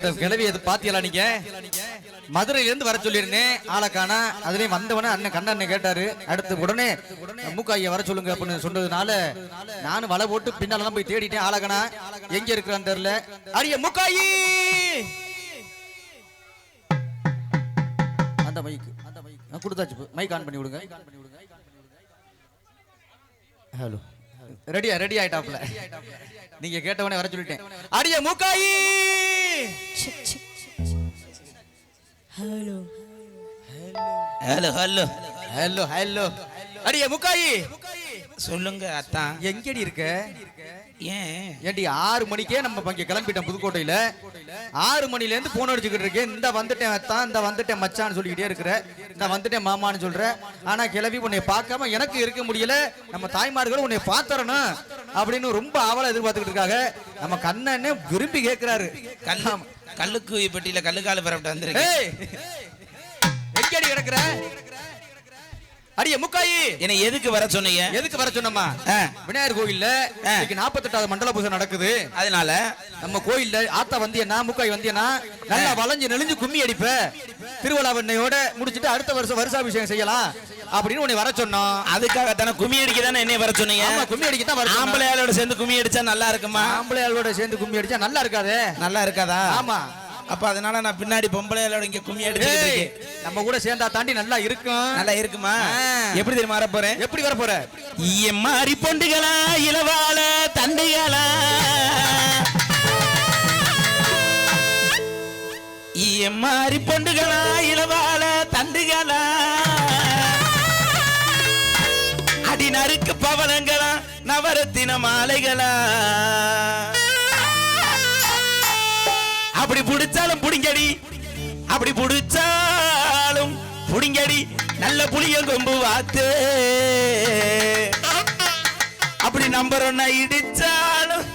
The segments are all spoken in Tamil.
இந்த கிளவி எது பாத்தியலா நீங்க? மதுரையில இருந்து வர சொல்லியிருந்தேன் ஆளை காணா. அதுலயும் வந்தவனே அண்ணன் கண்ணன் கேட்டாரு. அடுத்து உடனே மூக்காய வர சொல்லுங்க அப்படின்னு சொன்னதுனால நானும் வலை போட்டு பின்னால தான் போய் தேடிட்டேன் ஆளக்கானா காணா. எங்க இருக்கிறான்னு தெரியல. அரிய மூக்காயி அந்த மைக்கு அந்த மைக் கொடுத்தாச்சு. மைக் ஆன் பண்ணி விடுங்க. ஹலோ ரெடியா ரெடி ஆயிட்டாப்ல நீங்க கேட்டவனே வர சொல்லிட்டேன். அடிய Mookkayi hello hello hello hello hello அடிய முக்காயி. சொல்லுங்க அத்தான் எங்கடி இருக்க? ஏன்? ஆறு மணிக்கே நம்ம இங்க கிளம்பிட்டோம் புதுக்கோட்டையில. ஆறு மணில இருந்து போன் அடிச்சுக்கிட்டு இருக்கேன். இந்த வந்துட்டேன் அத்தான் இந்த வந்துட்டேன் மச்சான்னு சொல்லிக்கிட்டே இருக்கிற. இந்த வந்துட்டேன் மாமான்னு சொல்ற. ஆனா கிளம்பி உன்னை பார்க்காம எனக்கு இருக்க முடியல. நம்ம தாய்மார்களும் உன்னை பார்த்தரணும் அப்படின்னு ரொம்ப ஆவலா எதிர்பார்த்துக்கிட்டு இருக்காங்க. நம்ம கண்ணன்னு விரும்பி கேட்கிறாரு கல்லு கல்லுக்கு பெட்டியில கல்லுக்கால பரப்பிட்டு வந்திருக்கு எங்கடி கிடக்குற? அடிய முக்காயி. என்னை எதுக்கு வர சொன்னீங்க? எதுக்கு வர சொன்னம்மா. விநாயகர் கோயில்ல. இன்னைக்கு நாற்பத்தெட்டாவது மண்டல பூஜை நடக்குது. அதனால? நம்ம கோயில்ல ஆத்தா வந்தியனா முக்காய் வந்தியனா நல்லா வளைஞ்சு நெளிஞ்சு கும்மி அடிப்ப. திருவிழா வெண்ணையோட முடிச்சிட்டு அடுத்த வருஷம் வருஷாபிஷேகம் செய்யலாம் அப்படின்னு உன்னை வர சொன்னோம். அதுக்காக தானே கும்மி அடிக்க தானே என்னைய வர சொன்னீங்க? ஆமா கும்மி அடிக்க தான் வர ஆம்பளை ஆளோட சேர்ந்து கும்மி அடிச்சா நல்லா இருக்குமா? ஆம்பளை ஆளோட சேர்ந்து கும்மி அடிச்சா நல்லா இருக்காதே. நல்லா இருக்காதா? ஆமா. அப்ப அதனால நான் பின்னாடி பொம்பளை ஆளோட இங்க கும்மி இருக்கேன். நம்ம கூட சேர்ந்தா தாண்டி நல்லா இருக்கும். நல்லா இருக்குமா. எப்படி தெரியுமா வர போறேன் எப்படி வர போற மாறி பொண்டுகளா இளவால தண்டுகளா? மாறி பொண்டுகளா இளவால தண்டுகளா? அடி நறுக்கு பவனங்களா நவரத்தின மாலைகளா? புடிங்கடி. அப்படி புடிச்சாலும் புடிங்கடி. நல்ல புளிய கொம்பு வாத்து. அப்படி நம்பர் ஒன்னா இடிச்சாலும்.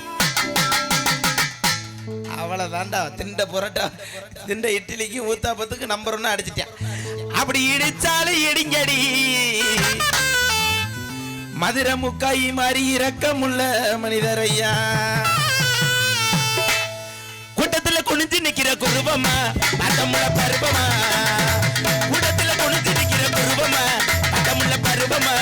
அவ்வளவுதான்டா திண்ட புரட்டா. திண்ட இட்லிக்கு ஊத்தாப்பத்துக்கு நம்பர் ஒன்னா அடிச்சிட்டேன். அப்படி இடிச்சாலும் இடிங்கடி. மதுரை முக்காய் மாதிரி இரக்கமுள்ள மனிதர் ஐயா. குனிஞ்சு நிக்கிற குருவமா பட்டமுள்ள பருவமா கூடத்துல குனிஞ்சு நிக்கிற குருவமா பட்டமுள்ள பருவமா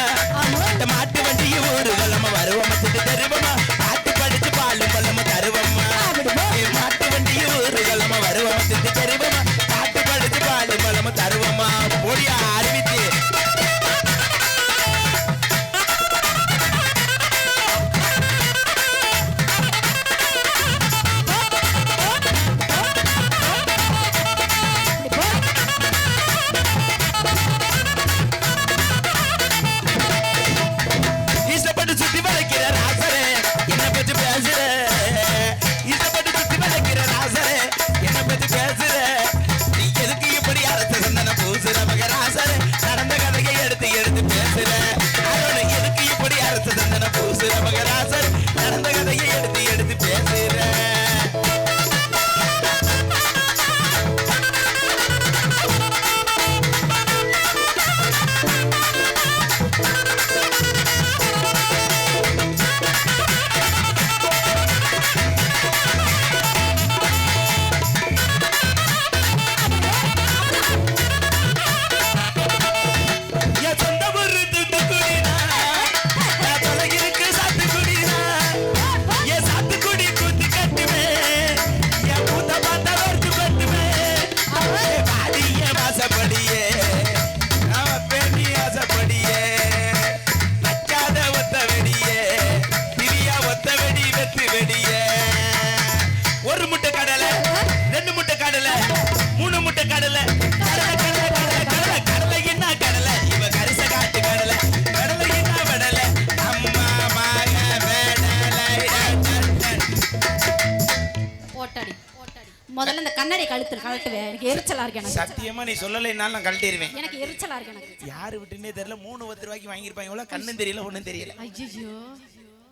முதல்ல இந்த கண்ணாடி கழுத்து கழட்டுவேன் எனக்கு எரிச்சலா இருக்கு எனக்கு. சத்தியமா நீ சொல்லலைன்னாலும் நான் கழட்டிடுவேன் எனக்கு எரிச்சலா இருக்கு எனக்கு. யாரு விட்டுனே தெரியல. மூணு பத்து ரூபாய்க்கு வாங்கியிருப்பாங்க. இவ்வளோ கண்ணும் தெரியல ஒண்ணும் தெரியல. ஐயோ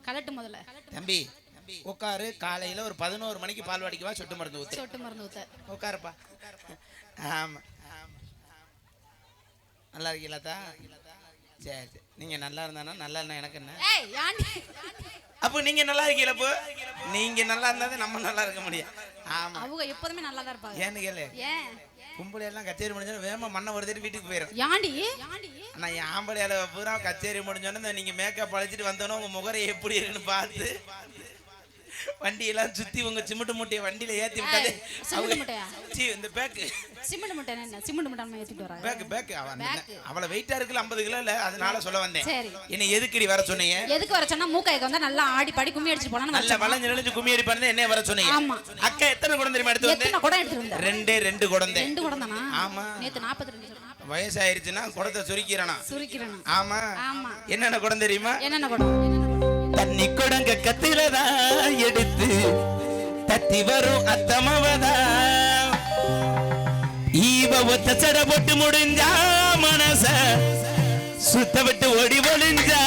கலட்டு முதல்ல. தம்பி உட்காரு. காலையில ஒரு பதினோரு மணிக்கு பால் வாடிக்கு வா. சொட்டு மருந்து ஊத்து. சொட்டு மருந்து ஊத்த. உட்காருப்பா. ஆமா. நல்லா இருக்கீங்களா தா சரி சரி. நீங்க நல்லா இருந்தானா? நல்லா இருந்தா எனக்கு என்ன? அப்போ நீங்க நல்லா இருக்கீங்களா அப்போ? நீங்க நல்லா இருந்தா நம்ம நல்லா இருக்க முடியும். ஆமா. அவங்க எப்போதுமே நல்லா தான் இருப்பாங்க. ஏன்னு கேளு. ஏன்? பொம்பளை எல்லாம் கச்சேரி முடிஞ்சோன்னு வேகமா மண்ணை வருதுட்டு வீட்டுக்கு போயிடும் யாண்டி நான் என் ஆம்பளையால பூரா கச்சேரி முடிஞ்சோன்னு நீங்க மேக்கப் அழைச்சிட்டு வந்தோன்னே உங்க முகரை எப்படி இருக்குன்னு பார்த்து. வண்டியெல்லாம் சுத்தி உங்க சிமெண்ட் மூட்டையை வண்டியில ஏத்தி விட்டாலே சிமெண்ட் மூட்டையா? சீ, இந்த பேக்கு சிமெண்ட் முட்டை என்ன சிமெண்ட் முட்டை நம்ம ஏத்திட்டு வராங்க. பேக்கு பேக்கு அவ அந்த- பேக்கு. அவளை வெயிட்டா இருக்குல்ல ஐம்பது கிலோ இல்ல? அதனால சொல்ல வந்தேன். சரி. என்ன எதுக்குடி வர சொன்னீங்க? எதுக்கு வர சொன்னா மூக்காய்க்கு வந்தா நல்லா ஆடி பாடி கும்மி அடிச்சிட்டு போலான்னு நல்ல வளைஞ்சு நெளிஞ்சு கும்மி அடிப்பாரு என்ன வர சொன்னீங்க. ஆமா. அக்கா எத்தனை குடம் தெரியுமா எடுத்து வந்து எத்தனை குடம் எடுத்துட்டு வந்த ரெண்டே ரெண்டு குடந்தேன் ரெண்டு குடம் தானா? ஆமா. நேத்து நாற்பத்தி ரெண்டு சொன்னா வயசாயிருச்சுன்னா குடத்தை சுருக்கிறானா சுருக்கிறேன் ஆமா. ஆமா. என்னென்ன குடம் தெரியுமா? குடம்? என்னென்ன குடம்? தண்ணி குடங்க கத்திலதா எடுத்து தத்தி வரும் அத்தமவதா. ஈவ ஒத்த சட போட்டு முடிஞ்சா மனச சுத்த விட்டு ஓடி ஒளிஞ்சா.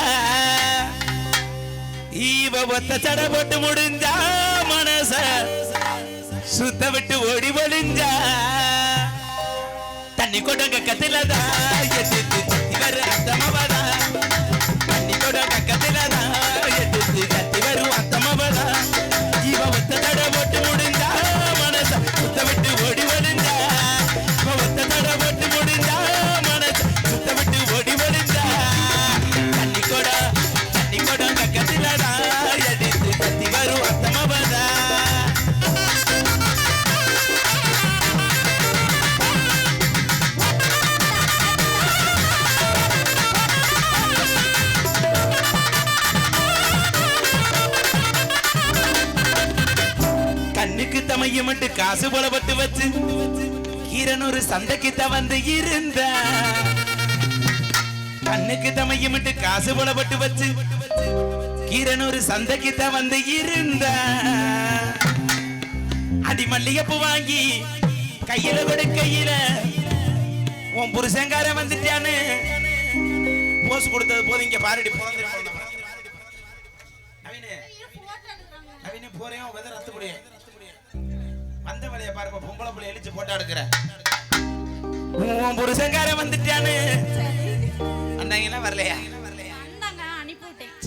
ஈவ ஒத்த சட போட்டு முடிஞ்சா மனச சுத்த விட்டு ஓடி ஒளிஞ்சா. தண்ணி கொடுங்க கத்திலதா எடுத்து தமையமட்டு காசு புலப்பட்டு வச்சு கீரனூர் சந்தைக்கு வந்து இருந்த கண்ணுக்கு தமையமட்டு காசு புலப்பட்டு வச்சு கீரனூர் சந்தைக்கு வந்து இருந்த அடி மல்லிகைப்பூ வாங்கி கையில கையில. உன் புருஷங்கார வந்துட்டான்னு. போஸ் கொடுத்தது போது இங்க பாரடி பிறந்து போறேன் வெதர் ரத்து முடியும் வந்த வழிய பாருப்ப பொம்பளை புள்ளை எழுச்சி போட்டா எடுக்கிற உன் புருஷங்கார வந்துட்டானு. அண்ணாங்கெல்லாம் வரலையா?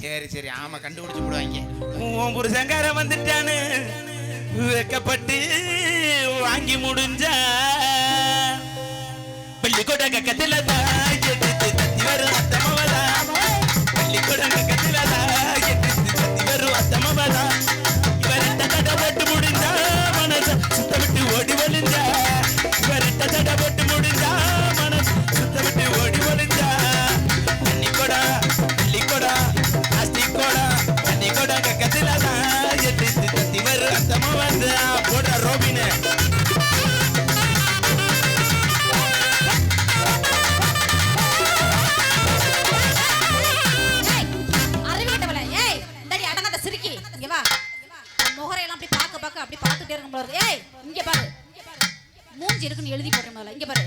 சரி சரி ஆமா கண்டுபிடிச்சு போடுவாங்க. உன் புருஷங்கார வந்துட்டானு. வெக்கப்பட்டு வாங்கி முடிஞ்சா பள்ளிக்கூட கக்கத்துல தான் எடுத்து தத்தி வரும் பள்ளிக்கூட கக்கத்துல மூஞ்சி இருக்குன்னு எழுதி போடுறேன் முதல்ல. இங்க பாரு.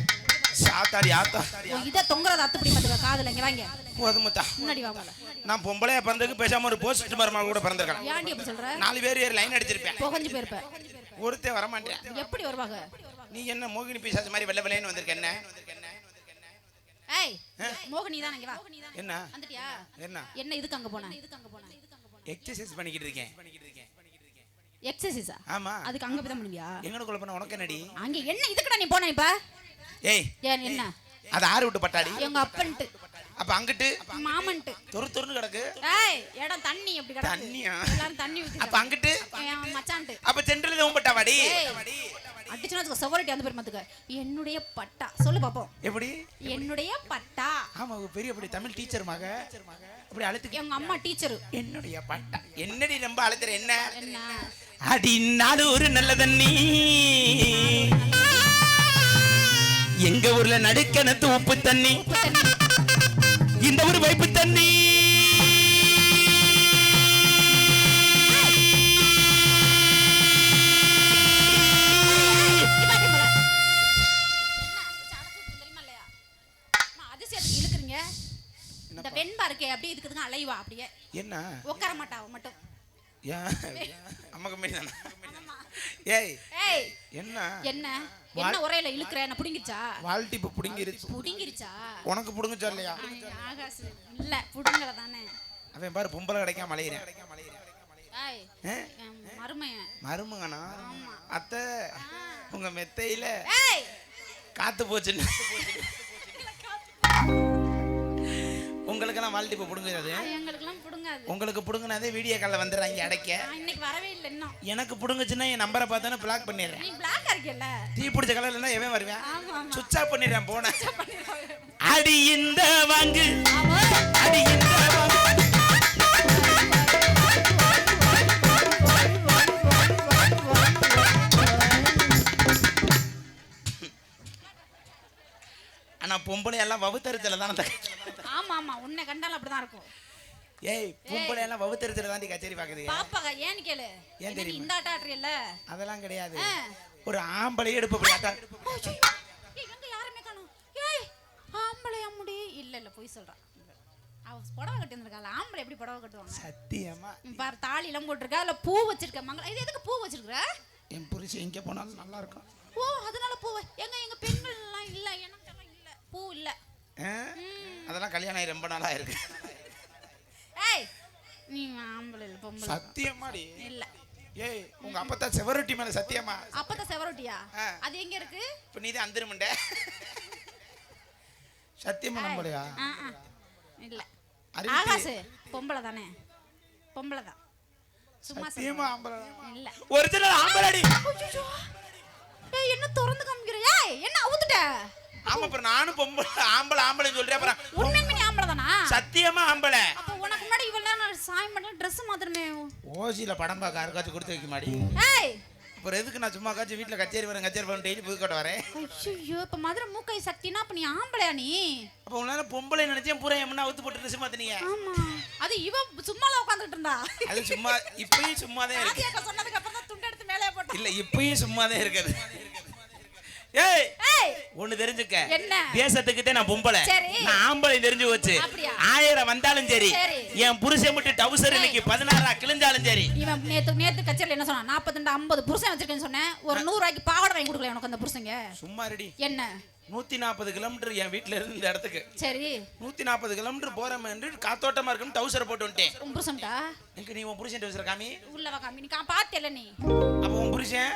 சாத்தாடி ஆத்தா இதை தொங்குறத அத்துப்படி பார்த்துக்க, காதுல. இங்க வாங்க. போதுமத்தா முன்னாடி வா முதல்ல. நான் பொம்பளையா பிறந்ததுக்கு பேசாம ஒரு போஸ்ட் மருமக கூட பிறந்திருக்கலாம் ஏன்டி அப்படி சொல்ற? நாலு பேர் ஏறி லைன் அடிச்சிருப்பேன் புகஞ்சு போயிருப்ப. ஒருத்தன் வர மாட்டேன் எப்படி வருவாங்க? நீ என்ன மோகினி பிசாசு மாதிரி வெள்ளை வெள்ளைன்னு வந்திருக்க என்ன ஏய், மோகினி தானே, இங்க வா. என்ன வந்துட்டியா? என்ன என்ன இதுக்கு அங்க போன? எக்ஸசைஸ் பண்ணிக்கிட்டு இருக்கேன் எக்ஸசைஸா? ஆமா. அதுக்கு அங்க போய் தான் பண்ணுவியா? எங்கனக்குள்ள பண்ண உனக்கு என்னடி? அங்க என்ன? இதுக்குடா நீ போன இப்ப? ஏய் ஏன் என்ன? அது ஆறு விட்டு பட்டாடி. எங்க அப்பன்ட்டு, அப்ப அங்கிட்டு? மாமன்ட்டு. தொரு தொருன்னு கிடக்கு. ஏய், இடம் தண்ணி எப்படி கிடக்கு? தண்ணியா? எல்லாரும் தண்ணி ஊத்தி அப்ப அங்கிட்டு? மச்சான்ட்டு. அப்ப சென்ட்ரல் உம்பட்டாவாடி ஏய், அடிச்சுனா செவரட்டி வந்து பேர் மாத்துக்க. என்னுடைய பட்டா. சொல்லு பாப்போம். எப்படி? என்னுடைய பட்டா. ஆமா பெரிய அப்படி தமிழ் டீச்சர் மக. அப்படி அழுத்து எங்க அம்மா டீச்சரு என்னுடைய பட்டா. என்னடி ரொம்ப அழுத்துற என்ன? என்ன? அடி ஒரு நல்ல தண்ணி எங்க ஊர்ல நடுக்கணத்து உப்பு தண்ணி? உப்பு தண்ணி இந்த ஊர் வைப்பு தண்ணி. இந்த வெண்பா இருக்கே அப்படியே இதுக்குதுங்க அலைவா அப்படியே. என்ன? உட்கார மாட்டா அவ மட்டும். அம்மா கம்மி தானே ஏய். என்ன? என்ன? என்ன உரையில இழுக்கிற? என்ன புடிங்கிருச்சா? வாழ்த்தி இப்ப புடுங்கிருச்சு. புடிங்கிருச்சா? உனக்கு புடுங்குச்சா இல்லையா? ஆகாசு. இல்ல தானே. அவன் பாரு பொம்பளை கிடைக்காம அலையிறேன். மருமையன் மருமகனா. அத்தை உங்க மெத்தையில காத்து போச்சுன்னு. உங்களுக்கெல்லாம் வாழ்த்து இப்போ பிடுங்குறது? புடுங்காது. உங்களுக்கு பிடுங்கினதே வீடியோ காலில் வந்துடுறாங்க அடைக்க. இன்னைக்கு வரவே இல்லை இன்னும். எனக்கு பிடுங்குச்சுன்னா என் நம்பரை பார்த்தோன்னே பிளாக் பண்ணிடுறேன். நீ பிளாக்கா இருக்கல டீ பிடிச்ச கலர்ல எவன் வருவேன் சுவிட்ச் ஆஃப் பண்ணிடுறேன் போன. அடி இந்த வாங்கு. அடி இந்த வாங்கு. ஆனா பொம்பளை எல்லாம் வவுத்தரிச்சல தானே ஆமா ஆமா. உன்னை கண்டாலும் அப்படிதான் இருக்கும். ஏய் பொம்பளை எல்லாம் வவுத்தரிச்சல தாண்டி கச்சேரி பாக்குது பாப்பாங்க ஏன்னு கேளு. ஏன் தெரியுமா? இந்த ஆட்ட ஆடுறியல்ல அதெல்லாம் கிடையாது. ஒரு ஆம்பளை எடுப்பு அப்படி ஆட்டா ஏய், எங்க யாருமே காணோம். ஏய் ஆம்பளை அம்முடி இல்ல இல்ல போய் சொல்றான். அவ புடவை கட்டி வந்திருக்காள் ஆம்பளை எப்படி புடவை கட்டுவாங்க? சத்தியமா? பாரு தாலி எல்லாம் போட்டிருக்கா? இல்ல பூ வச்சிருக்க மங்கள இது எதுக்கு பூ வச்சிருக்கிற? என் புருஷன் எங்க போனாலும் நல்லா இருக்கும் ஓ அதனால பூ எங்க எங்க பெண்கள் எல்லாம் இல்ல எனக்கு இல்ல பூ இல்ல ஆ? அதெல்லாம் கல்யாணம் ஆகி ரொம்ப நாளா இருக்கு. நீ ஆம்பளை இல்ல பொம்பளை சத்தியமாடி? இல்ல. ஏய் உங்க அப்பத்தா செவரொட்டி மேல சத்தியமா? அப்பதான் செவரொட்டியா. அது எங்க இருக்கு? இப்ப நீதான் அந்திருமண்ட. சத்தியமா நம்பலையா. இல்ல. ஆகாசு. பொம்பளை தானே? பொம்பளை தான். சும்மா சத்தியமா. ஆம்பளை? இல்ல. ஒரிஜினல் ஆம்பளடி. ஏய் என்ன திறந்து காமிக்கிற? ஏய் என்ன அவுத்துட்ட? ஆமா அப்புறம் நானும் பொம்பளை ஆம்பளை ஆம்பளைன்னு சொல்றேன். அப்புறம் சத்தியமா ஆம்பளை அப்ப உனக்கு முன்னாடி இவ்வளவு நேரம் நான் சாயம் பண்ணல ட்ரெஸ் மாத்திரமே ஓசியில படம் பார்க்க யாருக்காச்சும் கொடுத்து வைக்க மாடி. ஏய்! அப்புறம் எதுக்கு நான் சும்மா காச்சும் வீட்டுல கச்சேரி வரேன் கச்சேரி வரேன் டெய்லி புதுக்கோட்டை வரேன். ஐயோ இப்ப மதுரை மூக்கை சக்தினா அப்ப நீ ஆம்பளையா நீ? அப்போ உன்னால பொம்பளை நினைச்சேன் பூரா எம்மனா அவுத்து போட்டு ட்ரெஸ் மாத்தினீங்க. ஆமா. அது இவ சும்மால உட்கார்ந்துட்டு இருந்தா? அது சும்மா இப்பயும் சும்மா தான் இருக்கு. ஆதியாக்கா சொன்னதுக்கு அப்புறம் தான் துண்டு எடுத்து மேலே போட்டா இல்ல இப்பயும் சும்மா தான் இருக்குது. ஏய் ஒண்ணு தெரிஞ்சுக்க. என்ன? தேசத்துக்கிட்டே நான் பொம்பளை. நான் ஆம்பளை தெரிஞ்சு போச்சு? ஆயிரம் வந்தாலும் சரி. என் புருஷன் மட்டும் டவுசர் இன்னைக்கு பதினாறா கிழிஞ்சாலும் சரி. இவன் நேத்து நேத்து கச்சேரியில என்ன சொன்னா நாற்பத்தி ஐம்பது புருஷன் வச்சிருக்கேன்னு சொன்னேன். ஒரு நூறு ரூபாய்க்கு பாவாடை வாங்கி கொடுக்கல உனக்கு அந்த புருஷங்க? சும்மா ரெடி என்ன? நூத்தி நாற்பது கிலோமீட்டர் என் வீட்டுல இருந்து இந்த இடத்துக்கு. சரி. நூத்தி நாற்பது கிலோமீட்டர் போறேன் காத்தோட்டமா இருக்குன்னு டவுசரை போட்டு வந்துட்டேன். உன் புருஷன்டா எங்க நீ உன் புருஷன் டவுசர் காமி? உள்ள காமி. நீ கா பாத்தியல நீ? அப்ப உன் புருஷன்?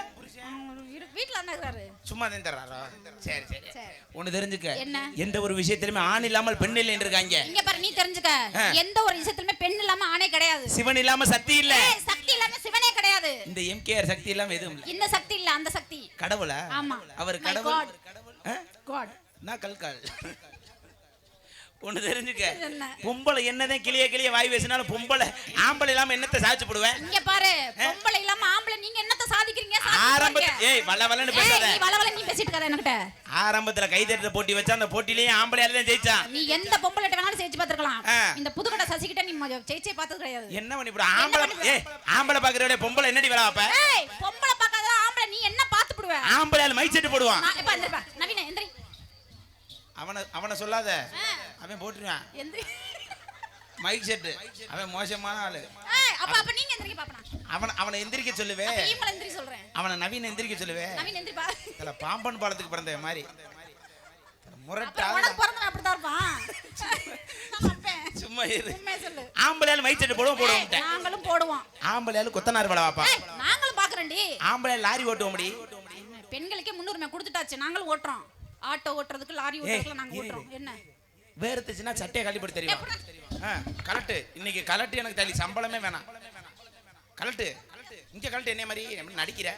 வீட்டுல என்ன இருக்கிறாரு சும்மா தான் தர்றாரோ? சரி சரி. சரி. ஒண்ணு தெரிஞ்சுக்க. என்ன? எந்த ஒரு விஷயத்திலுமே ஆண் இல்லாமல் பெண் இல்லைன்னு இருக்காங்க. இங்க பாரு நீ தெரிஞ்சுக்க. எந்த ஒரு விஷயத்துலயுமே பெண் இல்லாம ஆணே கிடையாது. சிவன் இல்லாம சக்தி இல்ல. சக்தி இல்லாம சிவனே கிடையாது. இந்த எம்கேஆர் சக்தி இல்லாம எதுவும் இல்ல. இந்த சக்தி இல்ல அந்த சக்தி. கடவுளா? ஆமா. அவர் கடவுள். God. ஆ? காட் நான் கல்கால். ஒண்ணு தெரிஞ்சுக்க? பொம்பளை என்னதான் கிளிய கிளிய வாய் பேசினாலும் பொம்பளை ஆம்பளை இல்லாம என்னத்தை சாதிச்சு போடுவேன் இங்க பாரு பொம்பளை இல்லாம ஆம்பளை நீங்க என்னத்த சாதிக்கிறீங்க? சாதிக்க ஆரம்பத்துல. ஏய் வள வளன்னு பேசாத. நீ வள வள நீ பேசிட்டு இருக்காத என்கிட்ட ஆரம்பத்துல கைதட்ட போட்டி வச்சா அந்த போட்டிலேயே ஆம்பளையால தான் ஜெயிச்சான் நீ எந்த பொம்பளை வேணாலும் ஜெயிச்சு பாத்துக்கலாம். இந்த புதுக்கடை சசிக்கிட்ட நீ மொத ஜெயிச்சே பார்த்தது கிடையாது. என்ன பண்ணி இப்படி ஆம்பளை ஏய் ஆம்பளை பாக்குற விட பொம்பளை என்னடி வேலை வைப்ப? ஏய் பொம்பளை பார்க்காத ஆம்பளை நீ என்ன பார்த்து போடுவ? ஆம்பளையால மைக் செட்டு போடுவான் எப்ப எந்திரிப்பா நவீன எந்திரி. அவனை அவனை சொல்லாத. அவன் போட்டுருவான் எந்திரி மைக் செட்டு அவன் மோசமான ஆளு. அப்ப அப்ப நீங்க எந்திரிக்க பாப்பனா? அவனை அவனை எந்திரிக்க சொல்லுவே. எந்திரி சொல்றேன். அவனை நவீன் எந்திரிக்க சொல்லுவே. நவீன் எந்திரிப்பா. இதுல பாம்பன் பாலத்துக்கு பிறந்த மாதிரி. முரட்டா உனக்கு இருப்பான். நான் நம்பேன். சும்மா இரு. ஆம்பளையால மைக் செட்டு போடுவோம் போடுவோம் நாங்களும் போடுவோம். ஆம்பளையால கொத்தனார் வேலை வாப்பா நாங்களும் பாக்குறேன்டி ஆம்பளை லாரி ஓட்டுவோம் முடி பெண்களுக்கே முன்னுரிமை கொடுத்துட்டாச்சு. நாங்களும் ஓட்டுறோம். ஆட்டோ ஓட்டுறதுக்கு லாரி ஓட்டுறதுக்கு நாங்க ஓட்டுறோம். என்ன? வேர்த்துச்சுன்னா சட்டையை கழிப்படி தெரியுமா? கலட்டு இன்னைக்கு கலட்டு எனக்கு தள்ளி சம்பளமே வேணாம். கலட்டு இங்க கலட்டு என்ன மாதிரி? எப்படி நடிக்கிற?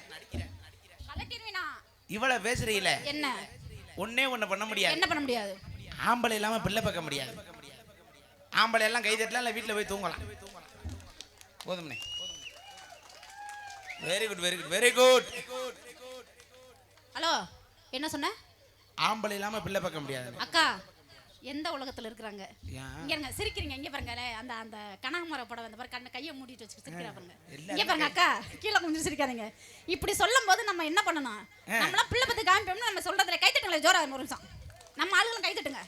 இவ்வளவு பேசுறீல என்ன? ஒன்னே ஒண்ணு பண்ண முடியாது. என்ன பண்ண முடியாது? ஆம்பளை இல்லாம பிள்ளை பார்க்க முடியாது. ஆம்பளை எல்லாம் கை தட்டலாம் இல்ல வீட்டுல போய் தூங்கலாம். போதும்னே. Very good very good very good hello என்ன சொன்ன? ஆம்பளை இல்லாம பிள்ளை பார்க்க முடியாது. அக்கா எந்த உலகத்துல இருக்கிறாங்க? இங்க இருங்க சிரிக்கிறீங்க. இங்க பாருங்க அந்த அந்த கனகமர படம் அந்த பாரு கண்ணை கையை மூடிட்டு வச்சு சிரிக்கிறா பாருங்க. இங்க பாருங்க அக்கா கீழே கொஞ்சம் சிரிக்காதீங்க. இப்படி சொல்லும் போது நம்ம என்ன பண்ணணும்? நம்மளாம் பிள்ளை பத்தி காமிப்போம்னு நம்ம சொல்றதுல கை தட்டுங்களே ஜோரா ஒரு நிமிஷம். நம்ம ஆளுங்களும் கை தட்டுங்க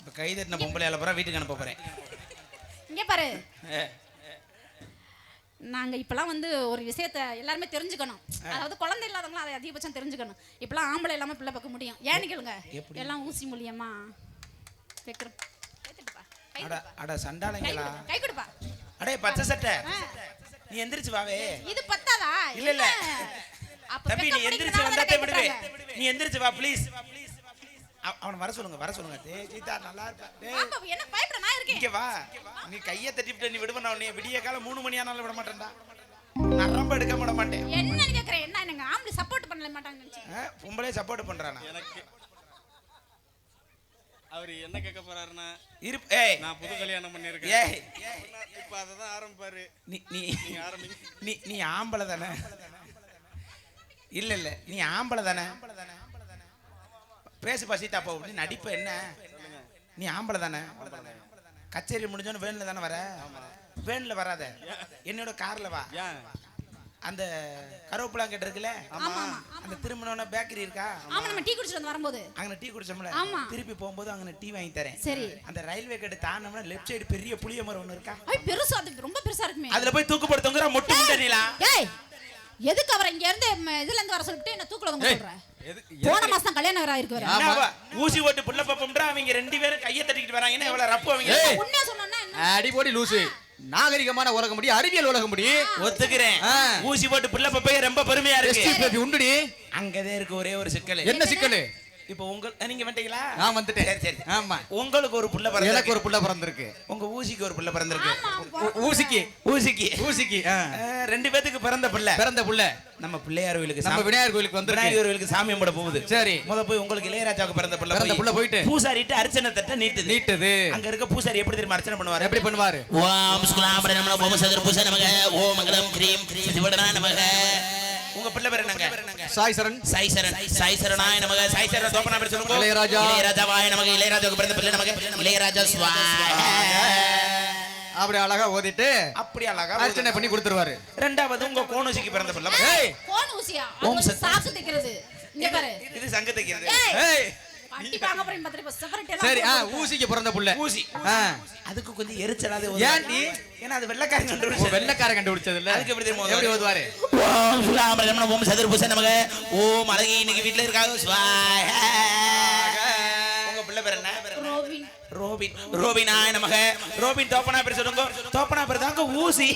இப்ப கை தட்டின பொம்பளை பூரா வீட்டுக்கு அனுப்ப போறேன். இங்க பாரு. ஏ, நாங்க இப்பெல்லாம் வந்து ஒரு விஷயத்த எல்லாருமே தெரிஞ்சுக்கணும். அதாவது குழந்தை இல்லாதவங்களும் அதை அதிகபட்சம் தெரிஞ்சுக்கணும். இப்பெல்லாம் ஆம்பளை இல்லாம பிள்ளை பார்க்க முடியும். ஏன்னு கேளுங்க? எல்லாம் ஊசி மூலியமா. கை அட சண்டாளங்களா? கை கொடுப்பா. அடே பச்சை சட்டை. நீ எந்திரிச்சு வாவே இது பத்தாதா? இல்ல, இல்ல. என்ன? தம்பி நீ எந்திரிச்சு தானே விடுவே. நீ எந்திரிச்சு வா ப்ளீஸ் அவனை வர சொல்லுங்க வர சொல்லுங்க டேய் சீதா நல்லா இருக்கா டேய் ஆமா, என்ன பயப்பட நான் இருக்கேன். இங்க வா. நீ கைய தட்டிவிட்டு நீ விடுவ நான் உன்னை விடிய காலம் மூணு மணி ஆனாலும் விட மாட்டேன்டா. நரம்ப எடுக்க விட மாட்டேன். என்னன்னு கேக்குறேன் என்ன எனக்கு ஆம்பளை சப்போர்ட் பண்ணல மாட்டாங்க நினைச்சேன். பொம்பளே சப்போர்ட் பண்றானா? எனக்கு அவர் என்ன கேட்க போறாருன்னா இருப் ஏய். நான் புது கல்யாணம் பண்ணியிருக்கேன். ஏய். இப்ப அதை தான் ஆரம்பிப்பாரு. நீ நீ ஆரம்பிங்க. நீ நீ ஆம்பளை தானே? இல்ல இல்ல. நீ ஆம்பளை தானே? பேசுப்பா சீதா போ. நீ நடிப்பு என்ன? நீ ஆம்பளை தானே? கச்சேரி முடிஞ்சோன்னு வேன்ல தானே வர? வேன்ல வராத. என்னோட கார்ல வா. அந்த கருவேப்பிலாங்கட்டு இருக்குல்ல? ஆமா ஆமா அந்த திருமணம்னா பேக்கரி இருக்கா? ஆமா நம்ம டீ குடிச்சிட்டு வந்து வரும்போது. அங்க டீ குடிச்சோம்ல? ஆமா. திருப்பி போகும்போது அங்க டீ வாங்கி தரேன். சரி. அந்த ரயில்வே கட்டு தாண்டோம்னா லெஃப்ட் சைடு பெரிய புளிய மரம் ஒண்ணு இருக்கா? ஐ பெருசா அது ரொம்ப பெருசா இருக்குமே. அதுல போய் தூக்கு போட்டு தொங்குறா மொட்டு முட்டடிலா ஏய் எதுக்கு அவரை இங்க இருந்து இதுல இருந்து வர சொல்லிட்டு என்ன தூக்கல வந்து ஏய், சொல்ற எதுக்கு- போன மாசம் கல்யாணம் வேற. இருக்கு. என்னவா? ஊசி ஓட்டு புள்ள பப்பம்ன்றா அவங்க ரெண்டு பேரும் கையை தட்டிக்கிட்டு வராங்கன்னா எவ்வளவு ரப்பு அவங்க. உண்மையா சொன்னா என்ன? அடிபொடி லூசு. நாகரிகமான உலகம் முடி அறிவியல் உலகம் முடி. ஒத்துக்கிறேன். ஊசி போட்டு புள்ள பப்பைய ரொம்ப பெருமையா இருக்கு. உண்டுடி. அங்கதான் இருக்கு ஒரே ஒரு சிக்கல். என்ன சிக்கலு? இப்போ உங்க நீங்க வந்துட்டீங்களா? நான் வந்துட்டேன். சரி சரி ஆமா. உங்களுக்கு ஒரு புள்ள எனக்கு பிறந்திருக்கு ஒரு புள்ள பிறந்திருக்கு. உங்க ஊசிக்கு ஒரு புள்ள பிறந்திருக்கு. ஊசிக்கு ஊசிக்கு. ஊசிக்கு ரெண்டு பேத்துக்கு பிறந்த புள்ள. பிறந்த புள்ள. நம்ம பிள்ளையார் கோயிலுக்கு நம்ம சாமி- விநாயகர் கோயிலுக்கு விநாயகர் வந்திருக்கு கோயிலுக்கு சாமி கும்பிட போகுது. சரி. முத போய் உங்களுக்கு இளையராஜாவுக்கு பிறந்த புள்ள பிறந்த புள்ள போயிட்டு. பூசாரிட்டு அர்ச்சனை தட்ட நீட்டுது. நீட்டுது. அங்க இருக்க பூசாரி எப்படி தெரியுமா அர்ச்சனை பண்ணுவாரு? எப்படி பண்ணுவாரு? ஓம் சுகுலாம்பர நம ஓம் சகர பூச நமக ஓம் மங்களம் கிரீம் சிவடனா நமக உங்க பிள்ளை பேர் என்னங்க? சாய் சரண் சாய் சரண் சாய் சரணாய நமக. சாய் சார் தோப்பனா பேர் சொல்லுங்க. இளையராஜா. இளையராஜாவாய நமக. இளையராஜாவுக்கு பிறந்த பிள்ளை நமக. இளையராஜா சுவாஹ அப்படி அழகா ஓதிட்டு அப்படி அழகா அர்ச்சனை பண்ணி கொடுத்துருவாரு. ரெண்டாவது உங்க கோணுசிக்கு பிறந்த பிள்ளை. வந்து சாக்கு தைக்கிறது. இங்க பாரு. இது சங்க தைக்கிறது. சரி ஆ ஊசிக்கு பிறந்த புள்ள. ஊசி. அதுக்கு கொஞ்சம் எரிச்சலாது ஏன்டி? ஏன்னா அது வெள்ளக்காரங்க ஓ, கண்டுபிடிச்சது. வெள்ளைக்கார கண்டுபிடிச்சது இல்ல அதுக்கு எப்படி தெரியுமா எப்படி ஓதுவாரு? ஓம் நம ஓம் சகர பூச நமக. ஓம் அழகி இன்னைக்கு வீட்ல இருக்காங்க சுவாஹ. உங்க பிள்ளை பேர் என்ன? ரோபின். ரோபின். ரோபினாய நமக. ரோபின் தோப்பனா பேர் சொல்லுங்க. தோப்பனா பேர் தாங்க ஊசி.